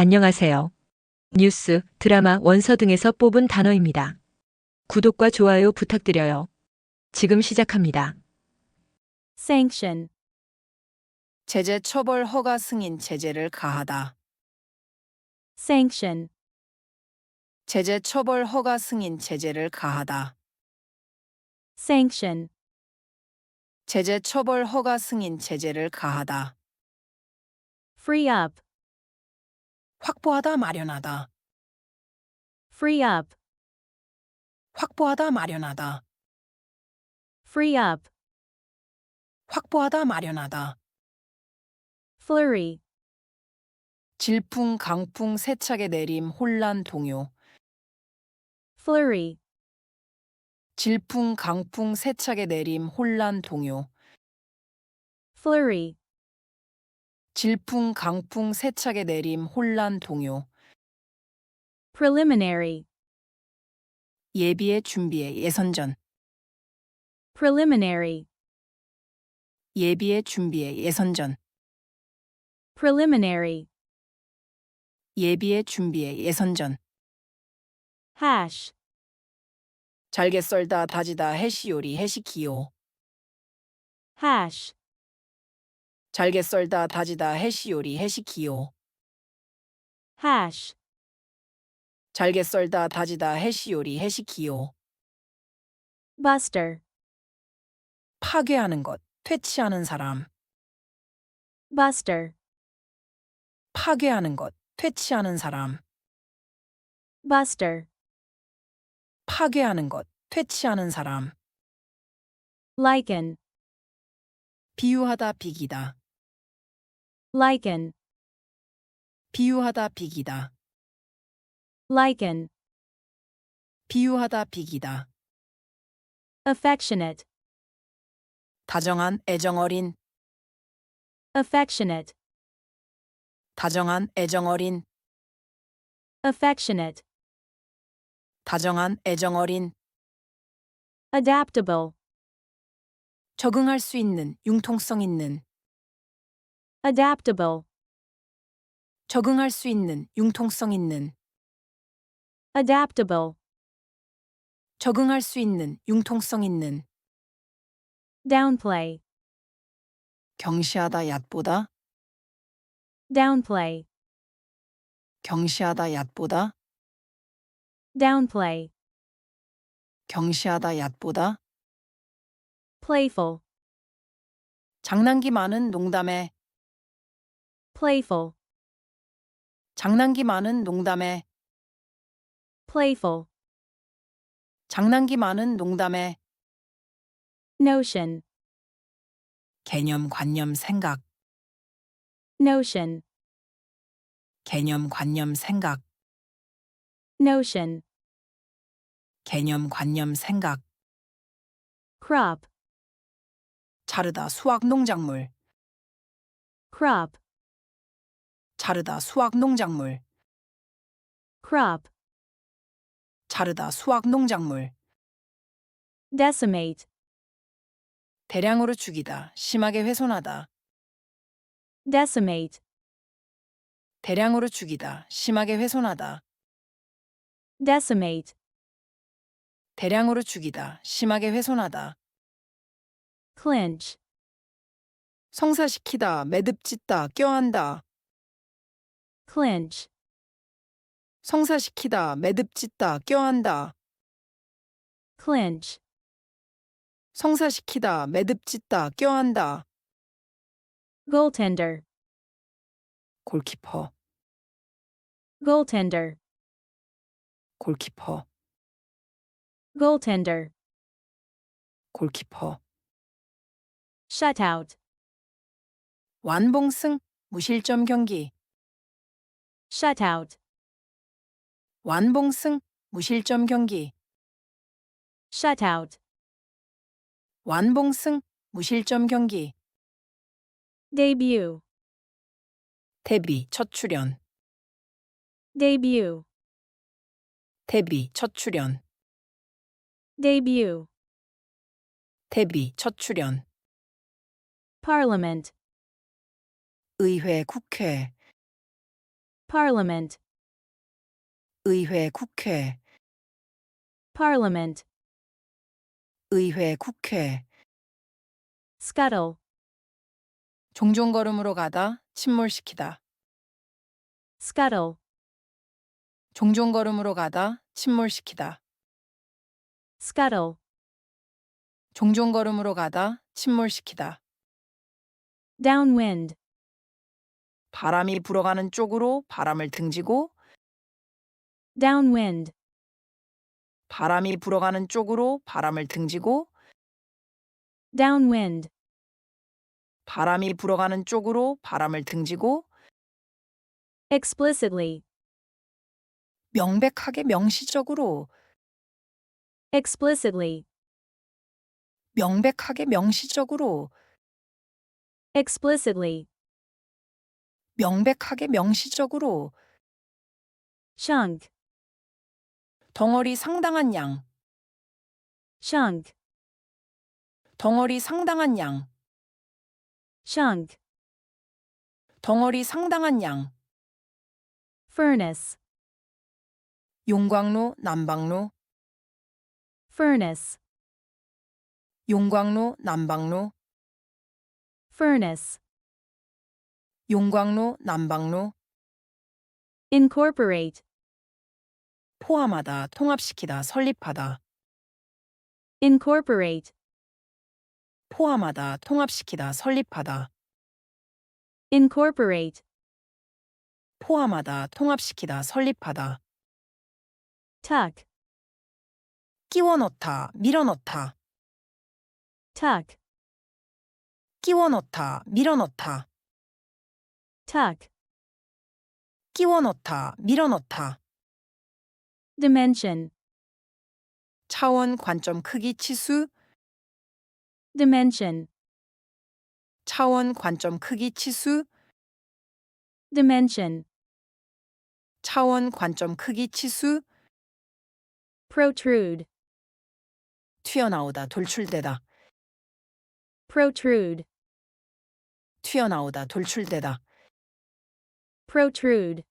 안녕하세요. 뉴스, 드라마, 원서 등에서 뽑은 단어입니다. 구독과 좋아요 부탁드려요. 지금 시작합니다. sanction, 제재 처벌 허가 승인 제재를 가하다. sanction, 제재 처벌 허가 승인 제재를 가하다. sanction, 제재 처벌 허가 승인 제재를 가하다. free up, 확보하다 마련하다. free up, 확보하다 마련하다. free up, 확보하다 마련하다. flurry, 질풍 강풍 세차게 내림 혼란 동요. flurry, 질풍 강풍 세차게 내림 혼란 동요. flurry, 질풍 강풍 세차게 내림 혼란 동요. preliminary, 예비의 준비의 예선전. preliminary, 예비의 준비의 예선전. preliminary, 예비의 준비의 예선전. hash, 잘게 썰다 다지다 해시 요리 해시 기요. hash, 잘게 썰다 다지다 해시 요리 해시 기요. hash, 잘게 썰다 다지다 해시 요리 해시 기요. buster, 파괴하는 것, 퇴치하는 사람. buster, 파괴하는 것, 퇴치하는 사람. buster, 파괴하는 것, 퇴치하는 사람. lichen, 비유하다 비기다. Lichen, 비유하다 비기다. lichen, 비유하다 비기다. affectionate, 다정한 애정어린. affectionate, 다정한 애정어린. affectionate, 다정한 애정어린. adaptable, 적응할 수 있는, 융통성 있는. Adaptable, 적응할 수 있는, 융통성 있는. adaptable, 적응할 수 있는, 융통성 있는. downplay, 경시하다 얕보다. downplay, 경시하다 얕보다. downplay, 경시하다 얕보다. playful, 장난기 많은 농담에. Playful, 장난기 많은 농담에. playful, 장난기 많은 농담에. notion, 개념, 관념, 생각. notion, 개념, 관념, 생각. notion, 개념, 관념, 생각. crop, 자르다 수확 농작물. crop, 자르다 수확 농작물. crop, 자르다 수확 농작물. decimate, 대량으로 죽이다. 심하게 훼손하다. decimate, 대량으로 죽이다. 심하게 훼손하다. decimate, 대량으로 죽이다. 심하게 훼손하다. clinch, 성사시키다. 매듭짓다. 껴안다. Clinch, 성사시키다. 매듭짓다. 껴안다. clinch, 성사시키다. 매듭짓다. 껴안다. goaltender, 골키퍼. goaltender, 골키퍼. goaltender, 골키퍼. shutout, 완봉승. 무실점 경기. Shutout, 완봉승. 무실점 경기. shutout, 완봉승. 무실점 경기. debut, 데뷔 첫 출연. debut, 데뷔 첫 출연. debut, 데뷔 첫 출연. parliament, 의회 국회 Parliament. 의회, 국회, Parliament. 의회, 국회. Scuttle. 종종 걸음으로 가다, 침몰시키다. Scuttle. 종종 걸음으로 가다, 침몰시키다. Scuttle. 종종 걸음으로 가다, 침몰시키다. Downwind. 바람이 불어가는 쪽으로 바람을 등지고 Downwind. 바람이 불어가는 쪽으로 바람을 등지고 Downwind. 바람이 불어가는 쪽으로 바람을 등지고 Explicitly. 명백하게 명시적으로 Explicitly. 명백하게 명시적으로 Explicitly. 명백하게 명시적으로 Chunk. 덩어리 상당한 양 Chunk. 덩어리 상당한 양 Chunk. 덩어리 상당한 양 Furnace. 용광로 난방로 Furnace. 용광로 난방로 Furnace. 용광로 난방로 Incorporate. 포함하다 통합시키다 설립하다 Incorporate. 포함하다 통합시키다 설립하다 Incorporate. 포함하다 통합시키다 설립하다 Tuck. 끼워 넣다 밀어 넣다 Tuck. 끼워 넣다 밀어 넣다 Tuck. 끼워 넣다 밀어 넣다 Dimension. 차원 관점 크기 치수 Dimension. 차원 관점 크기 치수 Dimension. 차원 관점 크기 치수 Protrude. 튀어나오다 돌출되다 Protrude. 튀어나오다 돌출되다 Protrude.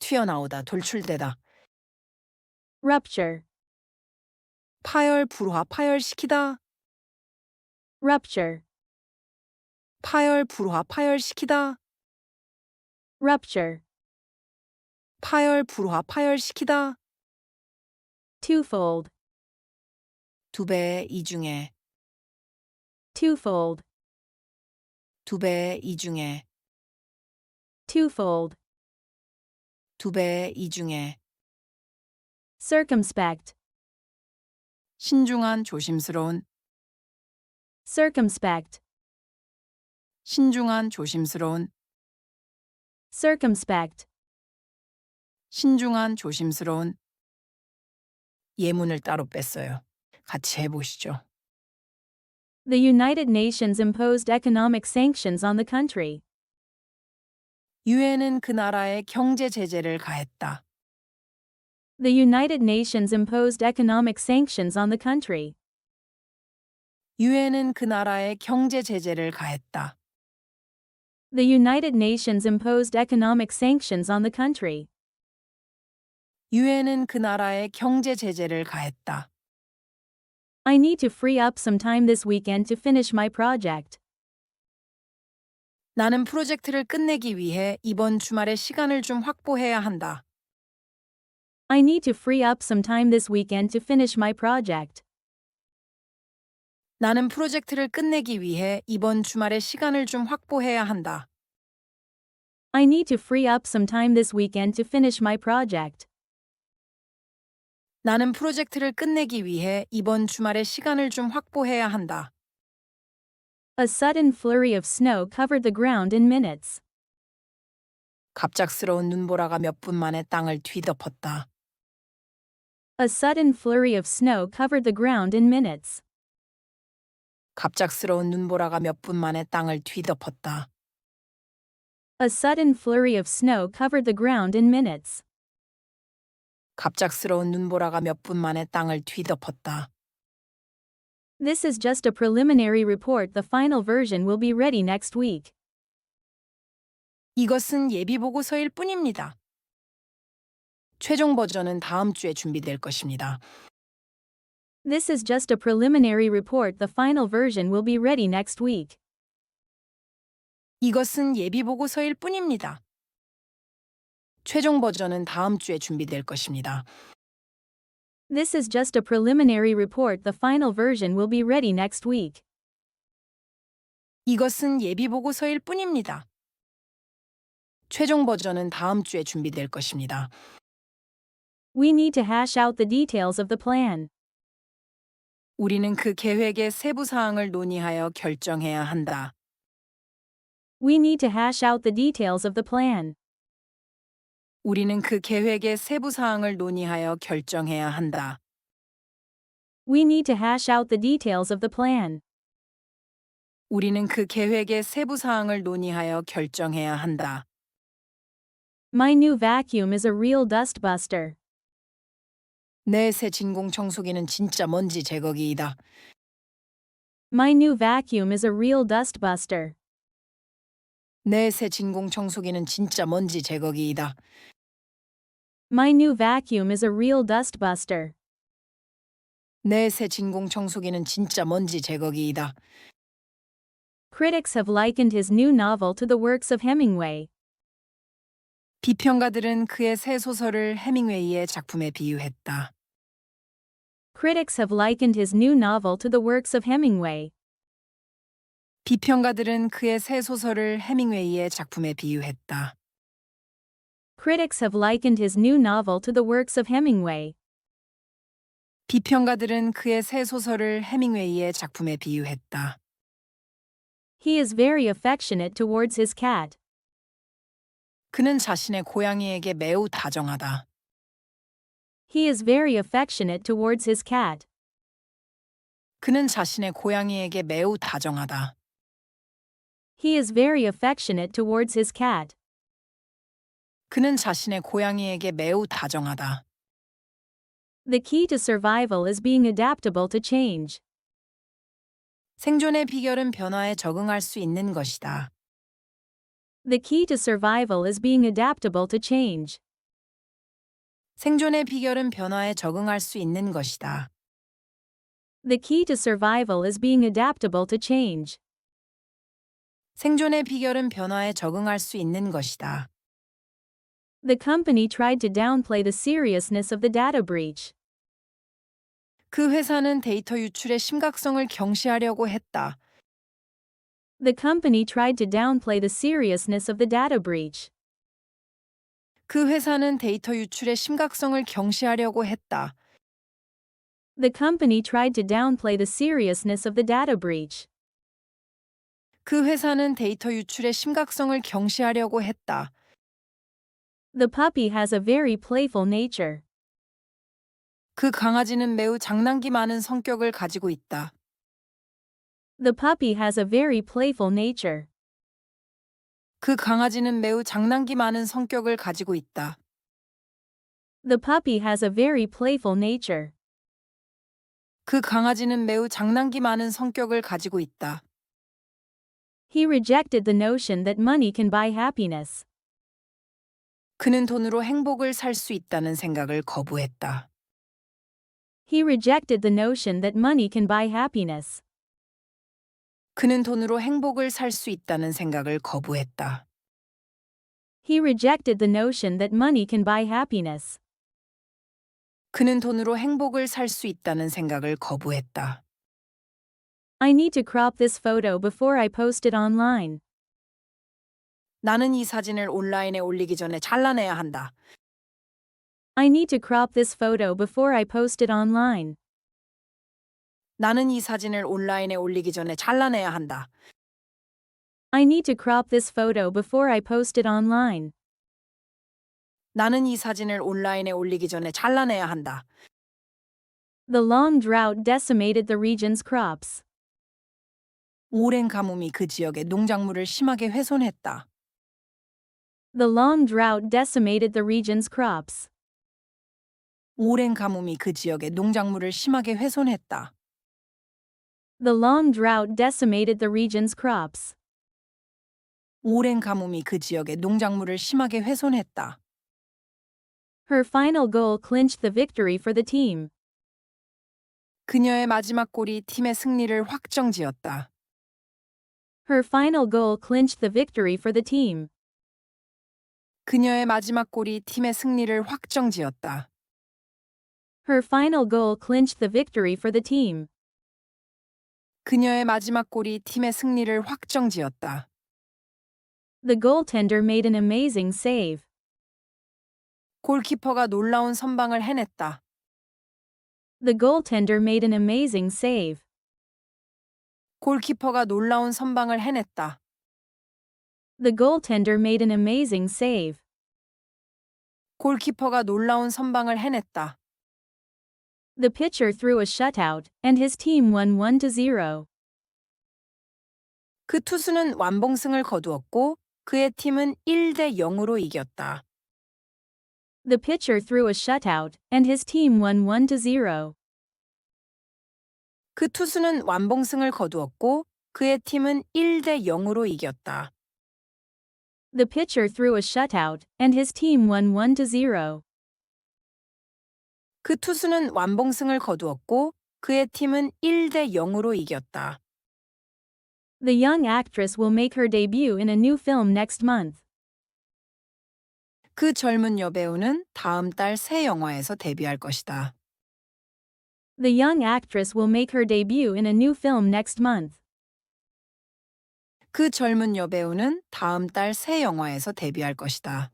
튀어나오다 돌출되다 Rupture. 파열 불화 파열시키다 Rupture. 파열 불화 파열시키다 Rupture. 파열 불화 파열시키다 Twofold. 두 배 이중에 Twofold. 두 배 이중에 Twofold. 두 배 이중에 Circumspect. 신중한 조심스러운 Circumspect. 신중한 조심스러운 Circumspect. 신중한 조심스러운 예문을 따로 뺐어요. 같이 해보시죠. The United Nations imposed economic sanctions on the country. 유엔은 그 나라에 경제 제재를 가했다. The United Nations imposed economic sanctions on the country. 유엔은 그 나라에 경제 제재를 가했다. The United Nations imposed economic sanctions on the country. 유엔은 그 나라에 경제 제재를 가했다. I need to free up some time this weekend to finish my project. 나는 프로젝트를 끝내기 위해 이번 주말에 시간을 좀 확보해야 한다. I need to free up some time this weekend to finish my project. 나는 프로젝트를 끝내기 위해 이번 주말에 시간을 좀 확보해야 한다. I need to free up some time this weekend to finish my project. 나는 프로젝트를 끝내기 위해 이번 주말에 시간을 좀 확보해야 한다. A sudden flurry of snow covered the ground in minutes. 갑작스러운 눈보라가 몇 분 만에 땅을 뒤덮었다. A sudden flurry of snow covered the ground in minutes. 갑작스러운 눈보라가 몇 분 만에 땅을 뒤덮었다. A sudden flurry of snow covered the ground in minutes. 갑작스러운 눈보라가 몇 분 만에 땅을 뒤덮었다. This is just a preliminary report. The final version will be ready next week. 이것은 예비 보고서일 뿐입니다. 최종 버전은 다음 주에 준비될 것입니다. This is just a preliminary report. The final version will be ready next week. 이것은 예비 보고서일 뿐입니다. 최종 버전은 다음 주에 준비될 것입니다. This is just a preliminary report. The final version will be ready next week. 이것은 예비 보고서일 뿐입니다. 최종 버전은 다음 주에 준비될 것입니다. We need to hash out the details of the plan. 우리는 그 계획의 세부 사항을 논의하여 결정해야 한다. We need to hash out the details of the plan. 우리는 그 계획의 세부 사항을 논의하여 결정해야 한다. We need to hash out the details of the plan. 우리는 그 계획의 세부 사항을 논의하여 결정해야 한다. My new vacuum is a real dustbuster. 내 새 진공 청소기는 진짜 먼지 제거기이다. My new vacuum is a real dustbuster. 내 새 진공 청소기는 진짜 먼지 제거기이다. My new vacuum is a real dustbuster. 내 새 진공 청소기는 진짜 먼지 제거기이다. Critics have likened his new novel to the works of Hemingway. 비평가들은 그의 새 소설을 해밍웨이의 작품에 비유했다. Critics have likened his new novel to the works of Hemingway. 비평가들은 그의 새 소설을 해밍웨이의 작품에 비유했다. Critics have likened his new novel to the works of Hemingway. 비평가들은 그의 새 소설을 해밍웨이의 작품에 비유했다. He is very affectionate towards his cat. 그는 자신의 고양이에게 매우 다정하다. He is very affectionate towards his cat. 그는 자신의 고양이에게 매우 다정하다. He is very affectionate towards his cat. 그는 자신의 고양이에게 매우 다정하다. The key to survival is being adaptable to change. 생존의 비결은 변화에 적응할 수 있는 것이다. The key to survival is being adaptable to change. 생존의 비결은 변화에 적응할 수 있는 것이다. The key to survival is being adaptable to change. 생존의 비결은 변화에 적응할 수 있는 것이다. The company tried to downplay the seriousness of the data breach. 그 회사는 데이터 유출의 심각성을 경시하려고 했다. The company tried to downplay the seriousness of the data breach. 그 회사는 데이터 유출의 심각성을 경시하려고 했다. The company tried to downplay the seriousness of the data breach. 그 회사는 데이터 유출의 심각성을 경시하려고 했다. The puppy has a very playful nature. 그 강아지는 매우 장난기 많은 성격을 가지고 있다. The puppy has a very playful nature. 그 강아지는 매우 장난기 많은 성격을 가지고 있다. The puppy has a very playful nature. 그 강아지는 매우 장난기 많은 성격을 가지고 있다. He rejected the notion that money can buy happiness. 그는 돈으로 행복을 살 수 있다는 생각을 거부했다. He rejected the notion that money can buy happiness. 그는 돈으로 행복을 살 수 있다는 생각을 거부했다. He rejected the notion that money can buy happiness. 그는 돈으로 행복을 살 수 있다는 생각을 거부했다. I need to crop this photo before I post it online. 나는 이 사진을 온라인에 올리기 전에 잘라내야 한다. I need to crop this photo before I post it online. 나는 이 사진을 온라인에 올리기 전에 잘라내야 한다. I need to crop this photo before I post it online. 나는 이 사진을 온라인에 올리기 전에 잘라내야 한다. The long drought decimated the region's crops. 오랜 가뭄이 그 지역의 농작물을 심하게 훼손했다. The long drought decimated the region's crops. 오랜 가뭄이 그 지역의 농작물을 심하게 훼손했다. The long drought decimated the region's crops. 오랜 가뭄이 그 지역의 농작물을 심하게 훼손했다. Her final goal clinched the victory for the team. 그녀의 마지막 골이 팀의 승리를 확정지었다. Her final goal clinched the victory for the team. 그녀의 마지막 골이 팀의 승리를 확정지었다. Her final goal clinched the victory for the team. 그녀의 마지막 골이 팀의 승리를 확정지었다. The goaltender made an amazing save. 골키퍼가 놀라운 선방을 해냈다. The goaltender made an amazing save. 골키퍼가 놀라운 선방을 해냈다. The goaltender made an amazing save. 골키퍼가 놀라운 선방을 해냈다. The pitcher threw a shutout, and his team won 1 to 0. 그 투수는 완봉승을 거두었고 그의 팀은 1대 0으로 이겼다. The pitcher threw a shutout, and his team won 1 to 0. 그 투수는 완봉승을 거두었고 그의 팀은 1대 0으로 이겼다. The pitcher threw a shutout, and his team won 1 to 0. 그 투수는 완봉승을 거두었고 그의 팀은 1대 0으로 이겼다. The young actress will make her debut in a new film next month. 그 젊은 여배우는 다음 달 새 영화에서 데뷔할 것이다. The young actress will make her debut in a new film next month. 그 젊은 여배우는 다음 달 새 영화에서 데뷔할 것이다.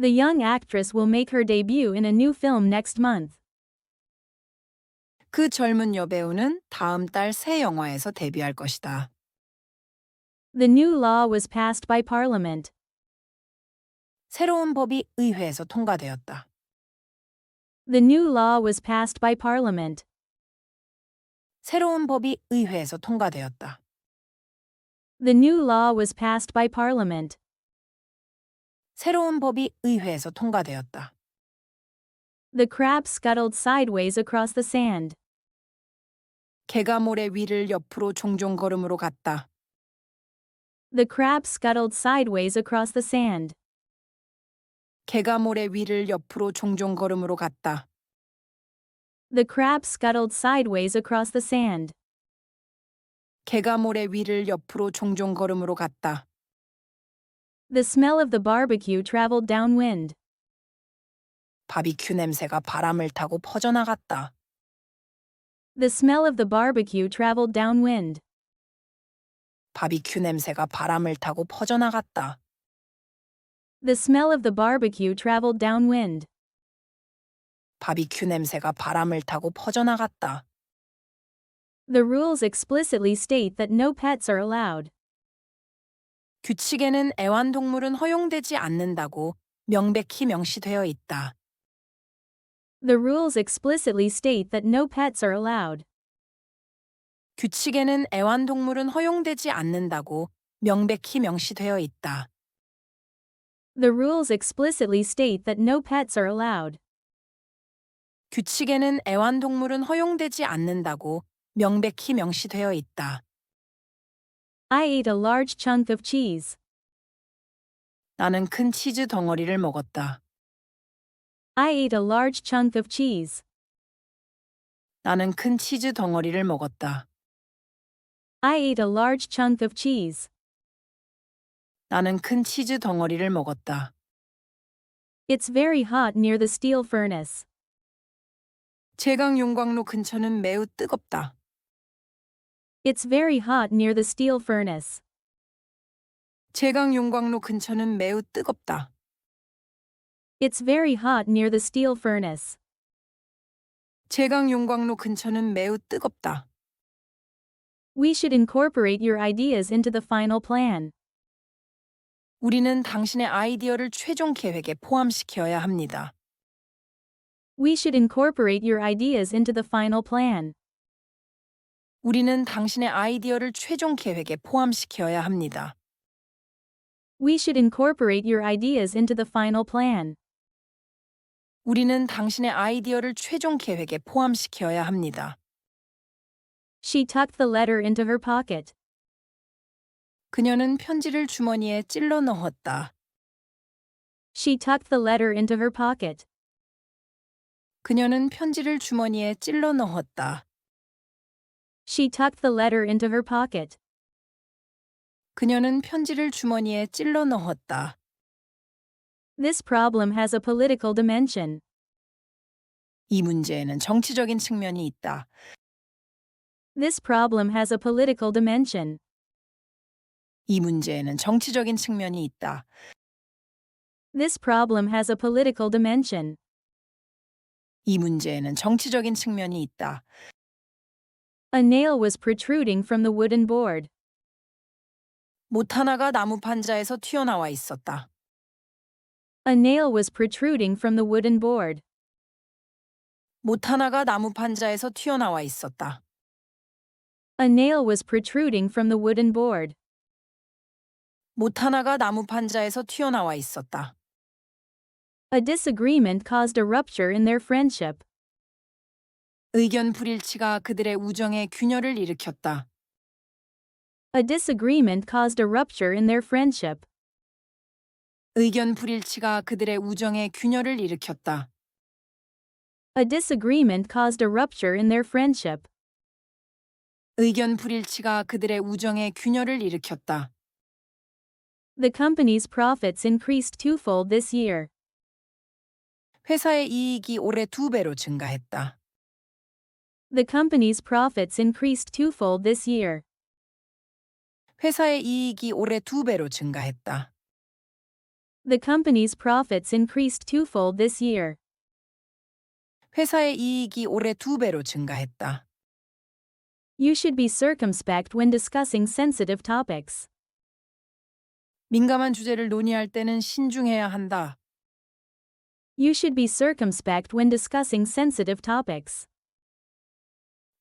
The young actress will make her debut in a new film next month. 그 젊은 여배우는 다음 달 새 영화에서 데뷔할 것이다. The new law was passed by Parliament. 새로운 법이 의회에서 통과되었다. The new law was passed by Parliament. 새로운 법이 의회에서 통과되었다. The new law was passed by Parliament. 새로운 법이 의회에서 통과되었다. The crab scuttled sideways across the sand. 개가 모래 위를 옆으로 종종 걸음으로 갔다. The crab scuttled sideways across the sand. 개가 모래 위를 옆으로 종종 걸음으로 갔다. The crab scuttled sideways across the sand. 개가 모래 위를 옆으로 종종 걸음으로 갔다. The smell of the barbecue traveled downwind. 바비큐 냄새가 바람을 타고 퍼져나갔다. The smell of the barbecue traveled downwind. 바비큐 냄새가 바람을 타고 퍼져나갔다. The smell of the barbecue traveled downwind. 바비큐 냄새가 바람을 타고 퍼져나갔다. The rules explicitly state that no pets are allowed. 규칙에는 애완동물은 허용되지 않는다고 명백히 명시되어 있다. The rules explicitly state that no pets are allowed. 규칙에는 애완동물은 허용되지 않는다고 명백히 명시되어 있다. The rules explicitly state that no pets are allowed. 규칙에는 애완동물은 허용되지 않는다고 명백히 명시되어 있다. I ate a large chunk of cheese. 나는 큰 치즈 덩어리를 먹었다. I ate a large chunk of cheese. 나는 큰 치즈 덩어리를 먹었다. I ate a large chunk of cheese. 나는 큰 치즈 덩어리를 먹었다. It's very hot near the steel furnace. 제강 용광로 근처는 매우 뜨겁다. It's very hot near the steel furnace. 제강 용광로 근처는 매우 뜨겁다. It's very hot near the steel furnace. 제강 용광로 근처는 매우 뜨겁다. We should incorporate your ideas into the final plan. 우리는 당신의 아이디어를 최종 계획에 포함시켜야 합니다. We should incorporate your ideas into the final plan. 우리는 당신의 아이디어를 최종 계획에 포함시켜야 합니다. We should incorporate your ideas into the final plan. 우리는 당신의 아이디어를 최종 계획에 포함시켜야 합니다. She tucked the letter into her pocket. 그녀는 편지를 주머니에 찔러 넣었다. She tucked the letter into her pocket. 그녀는 편지를 주머니에 찔러 넣었다. She tucked the letter into her pocket. 그녀는 편지를 주머니에 찔러 넣었다. This problem has a political dimension. 이 문제에는 정치적인 측면이 있다. This problem has a political dimension. 이 문제에는 정치적인 측면이 있다. This problem has a political dimension. 이 문제에는 정치적인 측면이 있다. A nail was protruding from the wooden board. 못 하나가 나무 판자에서 튀어나와 있었다. A nail was protruding from the wooden board. 못 하나가 나무 판자에서 튀어나와 있었다. A nail was protruding from the wooden board. 못 하나가 나무 판자에서 튀어나와 있었다. A disagreement caused a rupture in their friendship. 의견 불일치가 그들의 우정에 균열을 일으켰다. A disagreement caused a rupture in their friendship. 의견 불일치가 그들의 우정에 균열을 일으켰다. A disagreement caused a rupture in their friendship. 의견 불일치가 그들의 우정에 균열을 일으켰다. The company's profits increased twofold this year. 회사의 이익이 올해 두 배로 증가했다. The company's profits increased twofold this year. 회사의 이익이 올해 두 배로 증가했다. The company's profits increased twofold this year. 회사의 이익이 올해 두 배로 증가했다. You should be circumspect when discussing sensitive topics. 민감한 주제를 논의할 때는 신중해야 한다. You should be circumspect when discussing sensitive topics.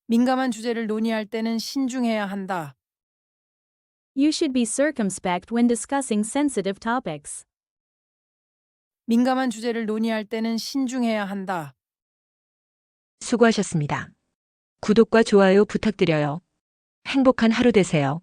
민감한 주제를 논의할 때는 신중해야 한다. You should be circumspect when discussing sensitive topics. 민감한 주제를 논의할 때는 신중해야 한다. 수고하셨습니다. 구독과 좋아요 부탁드려요. 행복한 하루 되세요.